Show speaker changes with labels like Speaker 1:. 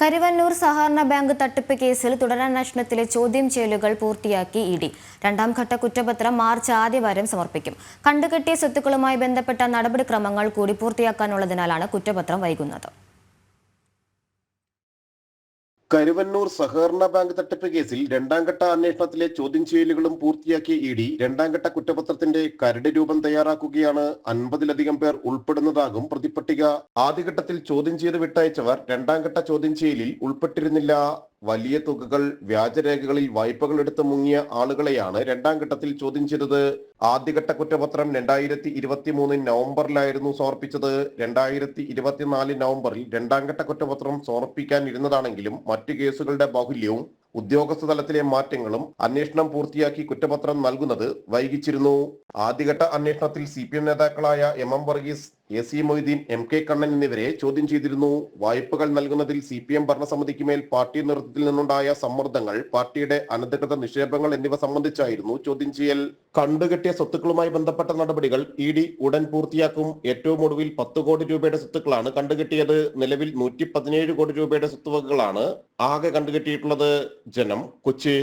Speaker 1: കരുവന്നൂർ സഹകരണ ബാങ്ക് തട്ടിപ്പ് കേസിൽ തുടരന്വേഷണത്തിലെ ചോദ്യം ചെയ്യലുകൾ പൂർത്തിയാക്കി ഇ ഡി. രണ്ടാം ഘട്ട കുറ്റപത്രം മാർച്ച് ആദ്യവാരം സമർപ്പിക്കും. കണ്ടുകെട്ടിയ സ്വത്തുക്കളുമായി ബന്ധപ്പെട്ട നടപടിക്രമങ്ങൾ കൂടി പൂർത്തിയാക്കാനുള്ളതിനാലാണ് കുറ്റപത്രം വൈകുന്നത്.
Speaker 2: കരുവന്നൂർ സഹകരണ ബാങ്ക് തട്ടിപ്പ് കേസിൽ രണ്ടാം ഘട്ട അന്വേഷണത്തിലെ ചോദ്യം ചെയ്യലുകളും പൂർത്തിയാക്കിയ ഇ ഡി രണ്ടാം ഘട്ട കുറ്റപത്രത്തിന്റെ കരട് രൂപം തയ്യാറാക്കുകയാണ്. അൻപതിലധികം പേർ ഉൾപ്പെടുന്നതാകും പ്രതിപട്ടിക. ആദ്യഘട്ടത്തിൽ ചോദ്യം ചെയ്ത് വിട്ടയച്ചവർ രണ്ടാം ഘട്ട ചോദ്യം ചെയ്യലിൽ ഉൾപ്പെട്ടിരുന്നില്ല. വലിയ തുകകൾ വ്യാജരേഖകളിൽ വായ്പകൾ എടുത്ത് മുങ്ങിയ ആളുകളെയാണ് രണ്ടാം ഘട്ടത്തിൽ ചോദ്യം ചെയ്തത്. ആദ്യഘട്ട കുറ്റപത്രം രണ്ടായിരത്തി ഇരുപത്തി മൂന്ന് നവംബറിലായിരുന്നു സമർപ്പിച്ചത്. രണ്ടായിരത്തി ഇരുപത്തിനാല് നവംബറിൽ രണ്ടാം ഘട്ട കുറ്റപത്രം സമർപ്പിക്കാൻ ഇരുന്നതാണെങ്കിലും മറ്റു കേസുകളുടെ ബാഹുല്യവും ഉദ്യോഗസ്ഥ തലത്തിലെ മാറ്റങ്ങളും അന്വേഷണം പൂർത്തിയാക്കി കുറ്റപത്രം നൽകുന്നത് വൈകിച്ചിരുന്നു. ആദ്യഘട്ട അന്വേഷണത്തിൽ സി പി എം നേതാക്കളായ M M Varghese A C Moideen M K Kannan എന്നിവരെ ചോദ്യം ചെയ്തിരുന്നു. വായ്പകൾ നൽകുന്നതിൽ സി പി എം ഭരണസമിതിക്ക് മേൽ പാർട്ടി നേതൃത്വത്തിൽ നിന്നുണ്ടായ സമ്മർദ്ദങ്ങൾ പാർട്ടിയുടെ അനധികൃത നിക്ഷേപങ്ങൾ എന്നിവ സംബന്ധിച്ചായിരുന്നു ചോദ്യം ചെയ്യൽ. കണ്ടുകെട്ടിയ സ്വത്തുക്കളുമായി ബന്ധപ്പെട്ട നടപടികൾ ഇ ഡി ഉടൻ പൂർത്തിയാക്കും. ഏറ്റവും ഒടുവിൽ പത്ത് കോടി രൂപയുടെ സ്വത്തുക്കളാണ് കണ്ടുകെട്ടിയത്. നിലവിൽ നൂറ്റി പതിനേഴ് കോടി രൂപയുടെ സ്വത്തുവകകളാണ് ആകെ കണ്ടുകെട്ടിയിട്ടുള്ളത്. ജനം കൊച്ചി.